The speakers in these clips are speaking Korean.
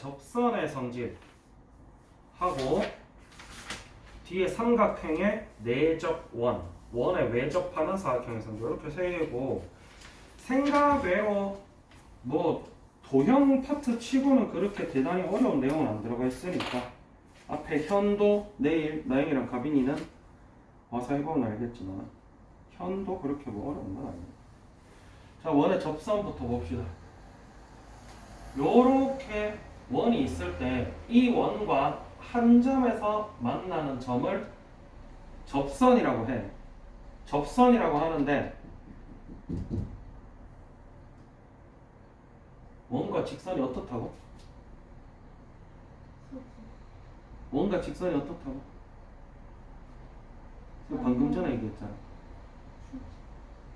접선의 성질 하고 뒤에 삼각형의 내접 원 원에 외접하는 사각형의 성질 이렇게 세 개고 생각 외로 뭐 도형 파트 치고는 그렇게 대단히 어려운 내용은 안 들어가 있으니까 앞에 현도 내일 나영이랑 가빈이는 와서 해보면 알겠지만 현도 그렇게 뭐 어려운 건 아니에요. 자 원의 접선부터 봅시다. 요렇게 원이 있을 때 이 원과 한 점에서 만나는 점을 접선이라고 해. 접선이라고 하는데 원과 직선이 어떻다고? 원과 직선이 어떻다고? 이거 방금 전에 얘기했잖아.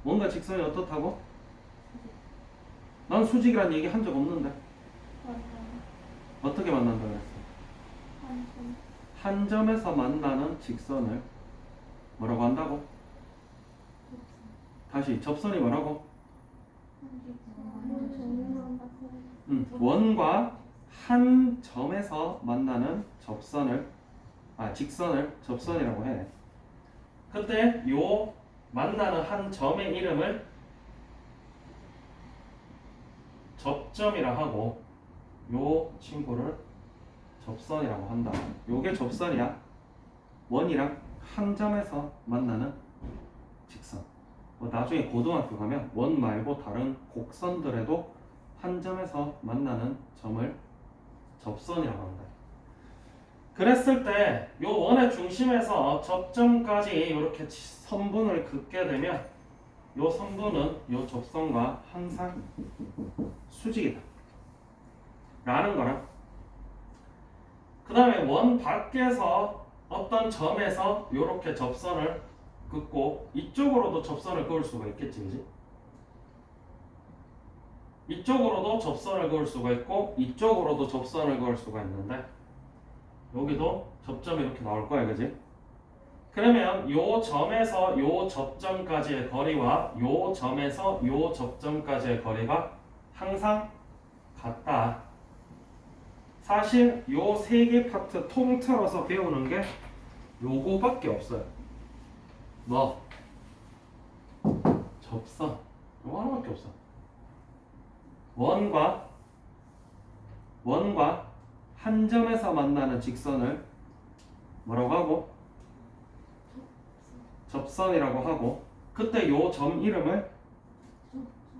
원과 직선이 어떻다고? 난 수직이란 얘기 한 적 없는데 어떻게 만난다 그랬어? 한 점에서 만나는 직선을 뭐라고 한다고? 다시 접선이 뭐라고? 음, 원과 한 점에서 만나는 접선을 아 직선을 접선이라고 해. 그때 요 만나는 한 점의 이름을 접점이라 하고 요 친구를 접선이라고 한다. 요게 접선이야. 원이랑 한 점에서 만나는 직선. 뭐 나중에 고등학교 가면 원 말고 다른 곡선들에도 한 점에서 만나는 점을 접선이라고 한다. 그랬을 때 요 원의 중심에서 접점까지 이렇게 선분을 긋게 되면 요 선분은 요 접선과 항상 수직이다. 라는 거랑 그 다음에 원 밖에서 어떤 점에서 이렇게 접선을 긋고 이쪽으로도 접선을 그을 수가 있겠지 그지? 이쪽으로도 접선을 그을 수가 있고 이쪽으로도 접선을 그을 수가 있는데 여기도 접점이 이렇게 나올 거야 그지? 그러면 요 점에서 요 접점까지의 거리와 요 점에서 요 접점까지의 거리가 항상 같다. 사실 요 세 개 파트 통틀어서 배우는 게 요거밖에 없어요. 뭐? 접선. 요거 하나밖에 없어. 원과 원과 한 점에서 만나는 직선을 뭐라고 하고? 접선이라고 하고 그때 요 점 이름을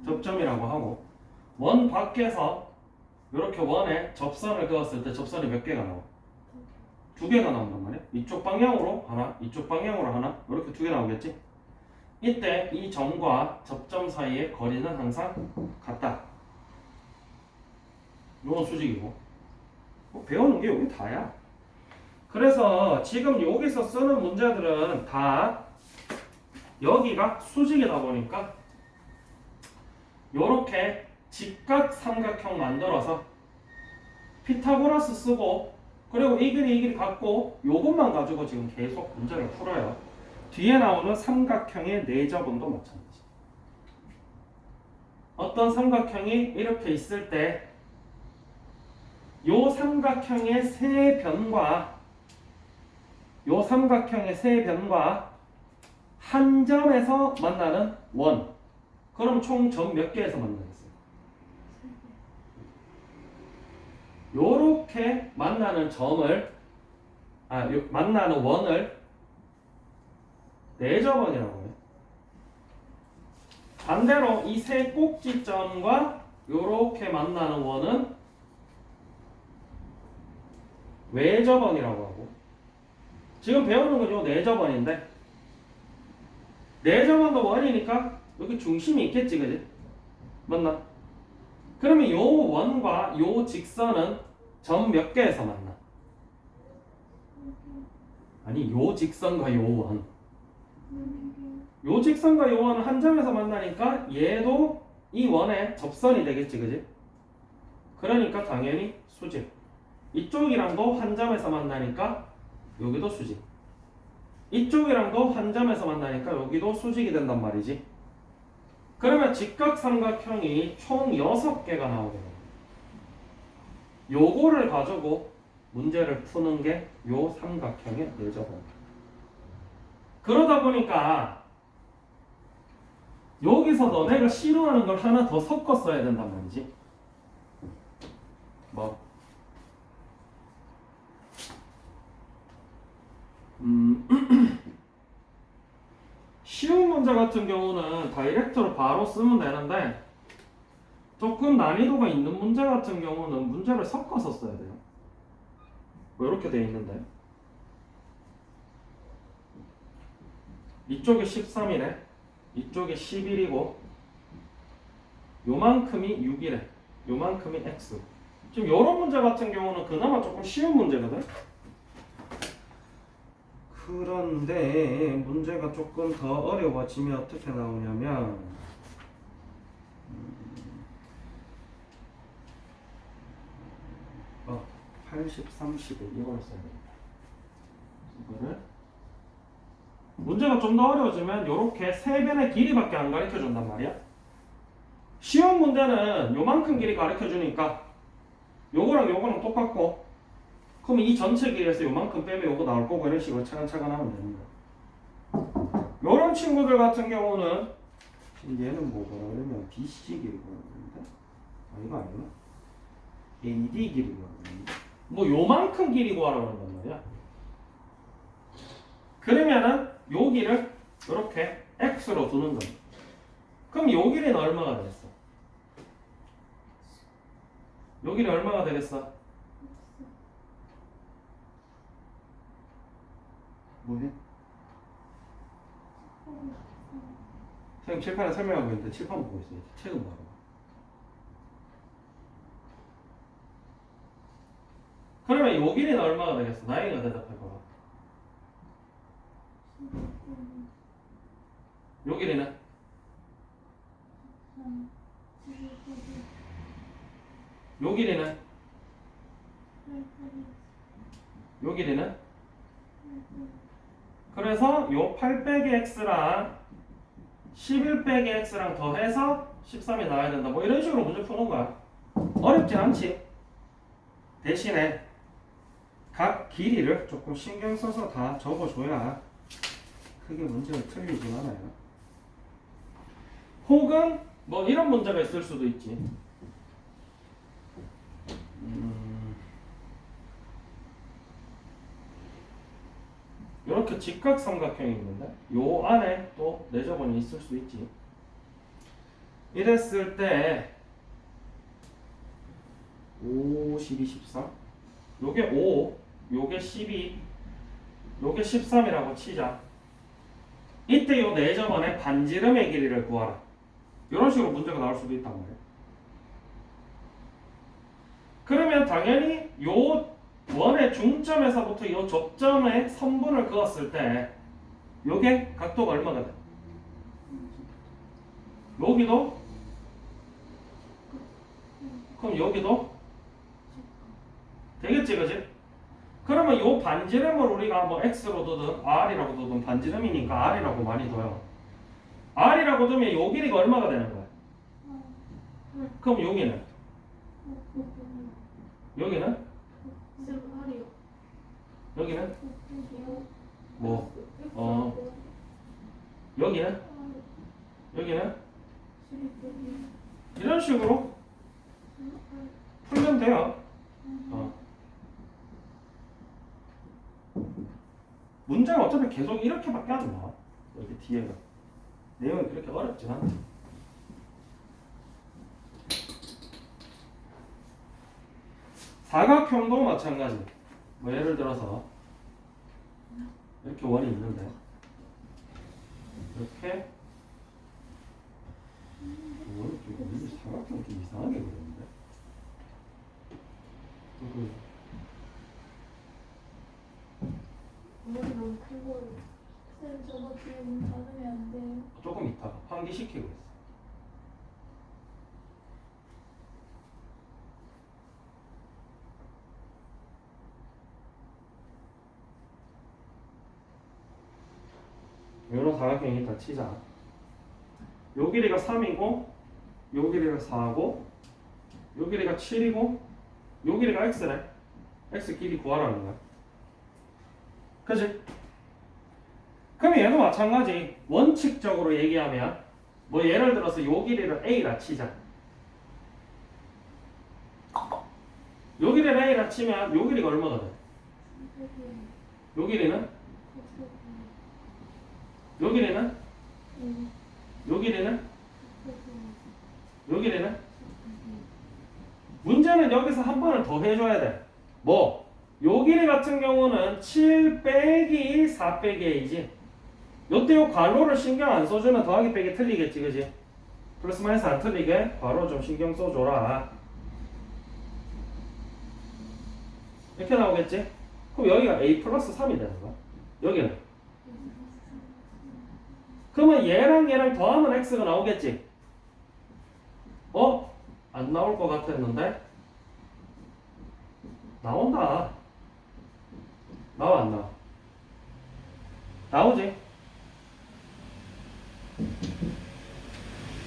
접점이라고 하고 원 밖에서 이렇게 원에 접선을 그었을 때 접선이 몇 개가 나와? 두 개가 나온단 말이야. 이쪽 방향으로 하나, 이쪽 방향으로 하나, 이렇게 두 개 나오겠지? 이때 이 점과 접점 사이의 거리는 항상 같다. 요건 수직이고. 뭐 배우는 게 여기 다야. 그래서 지금 여기서 쓰는 문제들은 다 여기가 수직이다 보니까 요렇게 직각 삼각형 만들어서 피타고라스 쓰고 그리고 이 길이 이 길이 같고 요것만 가지고 지금 계속 문제를 풀어요. 뒤에 나오는 삼각형의 내접원도 마찬가지. 어떤 삼각형이 이렇게 있을 때 요 삼각형의 세 변과 요 삼각형의 세 변과 한 점에서 만나는 원. 그럼 총 점 몇 개에서 만나겠어요? 요렇게 만나는 점을 아, 요, 만나는 원을 내점원이라고 해요. 반대로 이 세 꼭지점과 요렇게 만나는 원은 외접원이라고 하고 지금 배우는 건요 내접원인데 내점원도 원이니까 여기 중심이 있겠지 그지? 맞나? 그러면 요 원과 요 직선은 점 몇 개에서 만나? 아니 요 직선과 요 원. 요 직선과 요 원은 한 점에서 만나니까 얘도 이 원의 접선이 되겠지 그지? 그러니까 당연히 수직. 이쪽이랑도 한 점에서 만나니까 여기도 수직. 이쪽이랑도 한 점에서 만나니까 여기도 수직이 된단 말이지. 그러면 직각 삼각형이 총 6개가 나오게 돼요. 요거를 가지고 문제를 푸는 게 요 삼각형의 내적원. 그러다 보니까 여기서 너네가 싫어하는 걸 하나 더 섞어 써야 된단 말이지. 뭐? 음, 쉬운 문제 같은 경우는 다이렉트로 바로 쓰면 되는데 조금 난이도가 있는 문제 같은 경우는 문제를 섞어서 써야 돼요. 뭐 이렇게 돼 있는데. 이쪽이 13이래. 이쪽이 11이고 요만큼이 6이래. 요만큼이 x. 지금 이런 문제 같은 경우는 그나마 조금 쉬운 문제거든? 그런데 문제가 조금 더 어려워지면 어떻게 나오냐면 어, 80, 30을 이걸 써야 됩니다. 이거를 문제가 좀 더 어려워지면 이렇게 세 변의 길이밖에 안 가르쳐 준단 말이야. 쉬운 문제는 요만큼 길이 가르쳐 주니까 요거랑 요거랑 똑같고 그럼 이 전체 길이에서 요만큼 빼면 요거 나올 거고 이런 식으로 차근차근 하면 됩니다. 요런 친구들 같은 경우는 얘는 뭐더라 그러면 BC 길이가 그러는데 아 이거 아니구나 AD 길이가 그러는데 뭐 요만큼 길이 구하라고 한단 말이야. 그러면은 여기를 이렇게 x로 두는 거야. 그럼 요 길이는 얼마가 되겠어? 요 길이 얼마가 되겠어? 뭐해? 선생님 칠판에 설명하고 있는데 칠판 보고 있어요. 책은 뭐 하고. 그러면 요 길이는 얼마가 되겠어? 나이가 대답할 거야. 요 길이는? 요 길이는? 요 길이는? 그래서 요 8 빼기 x랑 11 빼기 x랑 더해서 13이 나와야 된다. 뭐 이런 식으로 문제 푸는 거야. 어렵진 않지. 대신에 각 길이를 조금 신경 써서 다 적어줘야 크게 문제가 틀리진 않아요. 혹은 뭐 이런 문제가 있을 수도 있지. 음, 이렇게 직각삼각형이 있는데 요 안에 또 내저번이 있을 수 있지. 이랬을 때 5, 12, 13 요게 5, 요게 12, 요게 13이라고 치자. 이때 요 내저번의 반지름의 길이를 구하라. 이런 식으로 문제가 나올 수도 있단 말이에요. 그러면 당연히 요 원의 중점에서부터 요 접점에 선분을 그었을 때 요게 각도가 얼마가 돼? 여기도? 그럼 여기도? 되겠지 그지? 그러면 요 반지름을 우리가 뭐 x로 두든 r이라고 두든 반지름이니까 r이라고 많이 둬요. r이라고 두면 요 길이가 얼마가 되는 거야? 그럼 여기는? 여기는? 여기는? 뭐? 어. 여기는? 여기는? 이런 식으로 풀면 돼요. 어. 문제가 어차피 계속 이렇게밖에 안 나와. 여기 뒤에가. 내용이 그렇게 어렵진 않지. 사각형도 마찬가지. 뭐 예를 들어서 이렇게 원이 있는데 이렇게 원이 좀 원이 사각형 좀 이상하게 그렸는데. 그 머리 너무 큰 거를 안 돼요? 조금 있다가 환기시키고 있어. 이런 사각형이 있다 치자. 요 길이가 3이고, 요 길이가 4고, 요 길이가 7이고, 요 길이가 x네. x 길이 구하라는 거야. 그지? 그럼 얘도 마찬가지. 원칙적으로 얘기하면 뭐 예를 들어서 요 길이를 a라 치자. 요 길이를 a라 치면 요 길이가 얼마거든? 요 길이는? 요 길이는? 요 길이는? 요 길이는? 문제는 여기서 한 번을 더 해줘야 돼. 뭐? 요 길이 같은 경우는 7 빼기 4 빼기 a지. 요때 요 괄호를 신경 안 써주면 더하기 빼기 틀리겠지, 그지? 플러스 마이너스 안 틀리게 괄호 좀 신경 써줘라. 이렇게 나오겠지? 그럼 여기가 a 플러스 3이 되는 거야. 여기는. 그러면 얘랑 얘랑 더하면 x가 나오겠지? 어? 안 나올 것 같았는데? 나온다. 나와 안 나와? 나오지?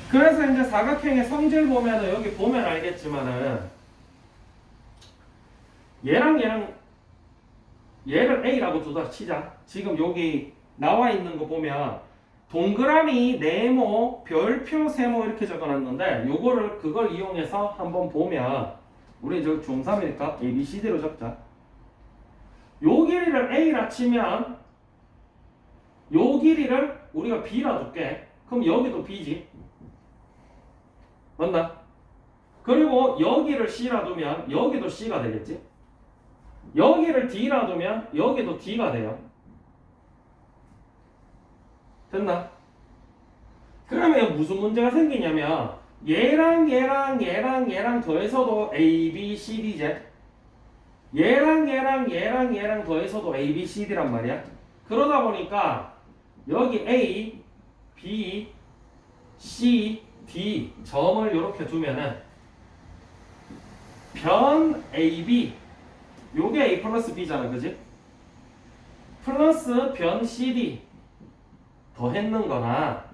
그래서 이제 사각형의 성질 보면은 여기 보면 알겠지만은 얘랑 얘랑 얘를 A라고 두다 치자. 지금 여기 나와 있는 거 보면 동그라미, 네모, 별표, 세모 이렇게 적어놨는데 요거를 그걸 이용해서 한번 보면 우리 저 중3이니까 A, B, C, D로 적자. 요 길이를 A라 치면 요 길이를 우리가 B라 둘게. 그럼 여기도 B지. 맞나? 그리고 여기를 C라 두면 여기도 C가 되겠지. 여기를 D라 두면 여기도 D가 돼요. 됐나? 그러면 무슨 문제가 생기냐면 얘랑 얘랑 얘랑 얘랑 더해서도 A, B, C, D제 얘랑 얘랑 얘랑 얘랑 더해서도 A, B, C, D란 말이야 그러다 보니까 여기 A, B, C, D 점을 이렇게 두면은 변 A, B 요게 A 플러스 B잖아 그지? 플러스 변 CD 더했는 거나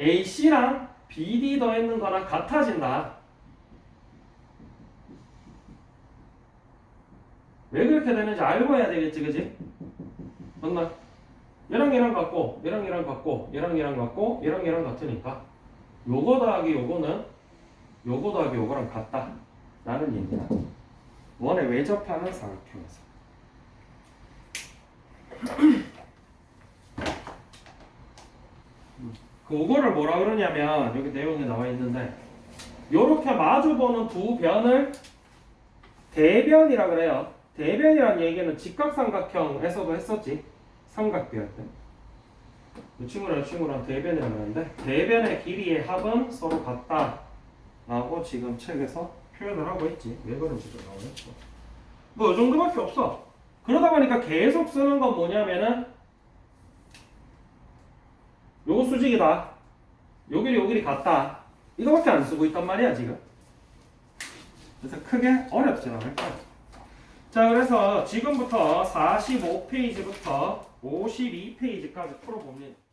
AC랑 BD 더했는 거랑 같아진다. 왜 그렇게 되는지 알고 해야 되겠지, 그지? 맞나? 얘랑 얘랑 같고, 얘랑 얘랑 같고, 얘랑 얘랑 같고, 얘랑 얘랑 같으니까 요거 더하기 요거는 요거 더하기 요거랑 같다. 라는 얘기야. 원에 외접하는 사각형에서. 그거를 뭐라 그러냐면 여기 내용에 나와 있는데 요렇게 마주보는 두 변을 대변이라 그래요. 대변이란 얘기는 직각삼각형에서도 했었지. 삼각비할 때. 이 친구랑 이 친구랑 대변이라 그러는데 대변의 길이의 합은 서로 같다. 라고 지금 책에서 표현을 하고 있지. 왜 그런지도 나오겠죠. 뭐이 정도밖에 없어. 그러다 보니까 계속 쓰는 건 뭐냐면은 요거 수직이다. 요 길이 요 길이 같다. 이거밖에 안 쓰고 있단 말이야 지금. 그래서 크게 어렵진 않을 거야. 자 그래서 지금부터 45페이지부터 52페이지까지 풀어봅니다.